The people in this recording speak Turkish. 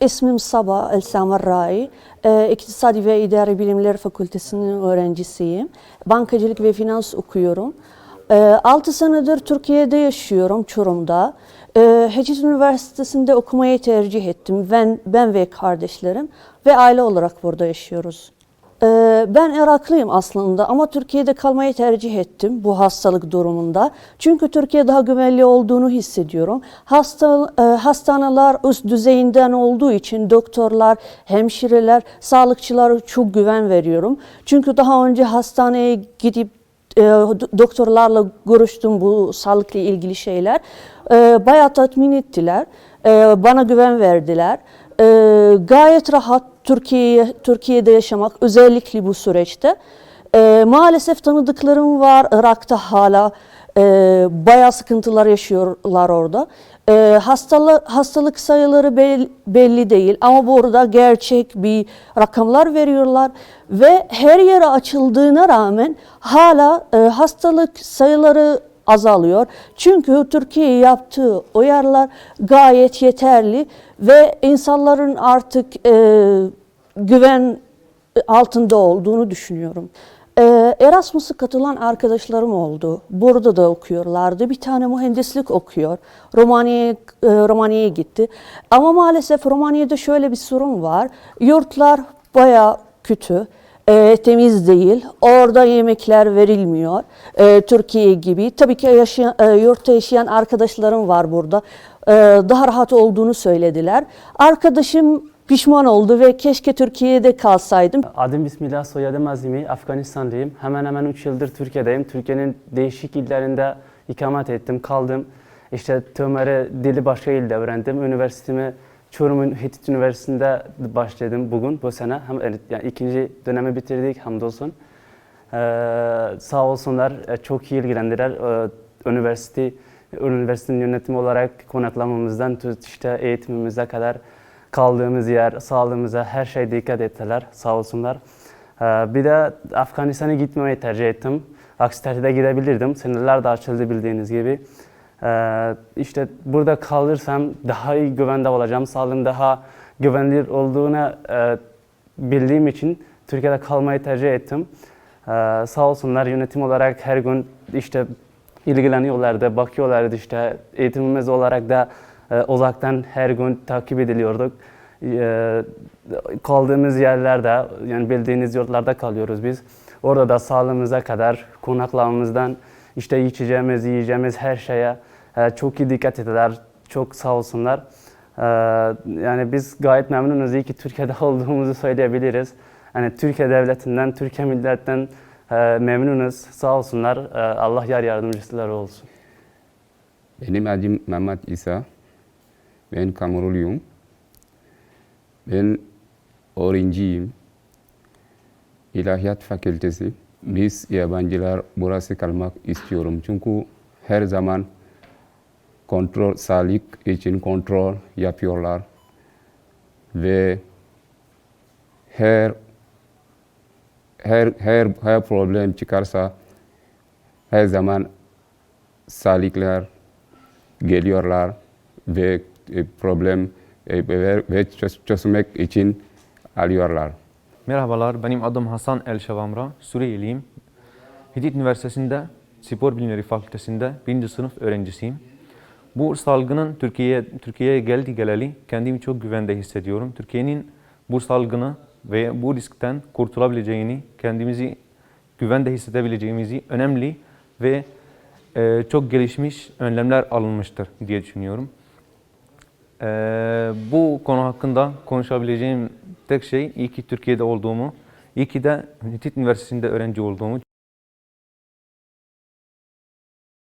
İsmim Sabah El Samarrai. Ee, İktisadi ve İdari Bilimler Fakültesi'nin öğrencisiyim. Bankacılık ve finans okuyorum. 6 senedir Türkiye'de yaşıyorum, Çorum'da. Ee, Hacet Üniversitesi'nde okumayı tercih ettim. Ben, ben ve kardeşlerim ve aile olarak burada yaşıyoruz. Ee, Ben Iraklıyım aslında ama Türkiye'de kalmayı tercih ettim bu hastalık durumunda. Çünkü Türkiye daha güvenli olduğunu hissediyorum. Hasta, e, hastaneler üst düzeyinden olduğu için doktorlar, hemşireler, sağlıkçılar çok güven veriyorum. Çünkü daha önce hastaneye gidip e, do- doktorlarla görüştüm bu sağlıkla ilgili şeyler. E, bayağı tatmin ettiler. Bana güven verdiler. E, gayet rahat Türkiye Türkiye'de yaşamak özellikle bu süreçte. E, maalesef tanıdıklarım var Irak'ta hala e, bayağı sıkıntılar yaşıyorlar orada. E, hastalık, hastalık sayıları bel- belli değil ama burada gerçek bir rakamlar veriyorlar ve her yere açıldığına rağmen hala e, hastalık sayıları azalıyor. Çünkü Türkiye yaptığı uyarılar gayet yeterli ve insanların artık e, güven altında olduğunu düşünüyorum. Ee, Erasmus'a katılan arkadaşlarım oldu. Burada da okuyorlardı. Bir tane mühendislik okuyor. Romanya'ya e, Romanya'ya gitti. Ama maalesef Romanya'da şöyle bir sorun var. Yurtlar bayağı kötü. E, temiz değil. Orada yemekler verilmiyor. E, Türkiye gibi. Tabii ki yaşayan, e, yurtta yaşayan arkadaşlarım var burada. E, daha rahat olduğunu söylediler. Arkadaşım pişman oldu ve keşke Türkiye'de kalsaydım. Adım Bismillah, soyadım Azimi, Afganistanlıyım. Hemen hemen 3 yıldır Türkiye'deyim. Türkiye'nin değişik illerinde ikamet ettim, kaldım. İşte Tömer'e dili başka ilde öğrendim. Üniversitemi Çorum Hitit Üniversitesi'nde başladım bugün, bu sene. Hem, yani ikinci dönemi bitirdik hamdolsun. Ee, sağ olsunlar e, çok iyi ilgilendiler. Ee, üniversite, üniversitenin yönetimi olarak konaklamamızdan tut işte eğitimimize kadar kaldığımız yer, sağlığımıza her şey dikkat ettiler sağ olsunlar. Ee, bir de Afganistan'a gitmemeyi tercih ettim. Aksi takdirde gidebilirdim. Sınırlar da açıldı bildiğiniz gibi. Ee, işte burada kalırsam daha iyi güvende olacağım. Sağlığım daha güvenilir olduğunu e, bildiğim için Türkiye'de kalmayı tercih ettim. Ee, sağ olsunlar yönetim olarak her gün işte ilgileniyorlardı, bakıyorlardı işte eğitimimiz olarak da e, uzaktan her gün takip ediliyorduk. E, kaldığımız yerlerde yani bildiğiniz yurtlarda kalıyoruz biz. Orada da sağlığımıza kadar konaklamamızdan işte içeceğimiz, yiyeceğimiz her şeye e, çok iyi dikkat ettiler. Çok sağ olsunlar. E, yani biz gayet memnunuz. İyi ki Türkiye'de olduğumuzu söyleyebiliriz. Yani Türkiye devletinden, Türkiye milletinden e, memnunuz. Sağ olsunlar. Allah yar yardımcıları olsun. Benim adım Mehmet İsa. Ben Kamerunluyum. Ben öğrenciyim. İlahiyat Fakültesi. Biz yabancılar burası kalmak istiyorum. Çünkü her zaman kontrol, sağlık için kontrol yapıyorlar. Ve her her her her problem çıkarsa her zaman sağlıklar geliyorlar ve e, problem e, ve, ve çöz- çözmek için alıyorlar. Merhabalar, benim adım Hasan El Şavamra, Suriyeliyim. Hitit Üniversitesi'nde Spor Bilimleri Fakültesi'nde birinci sınıf öğrencisiyim. Bu salgının Türkiye'ye Türkiye'ye geldi geleli kendimi çok güvende hissediyorum. Türkiye'nin bu salgını ve bu riskten kurtulabileceğini, kendimizi güvende hissedebileceğimizi önemli ve e, çok gelişmiş önlemler alınmıştır diye düşünüyorum. Ee, bu konu hakkında konuşabileceğim tek şey iyi ki Türkiye'de olduğumu, iyi ki de Hitit Üniversitesi'nde öğrenci olduğumu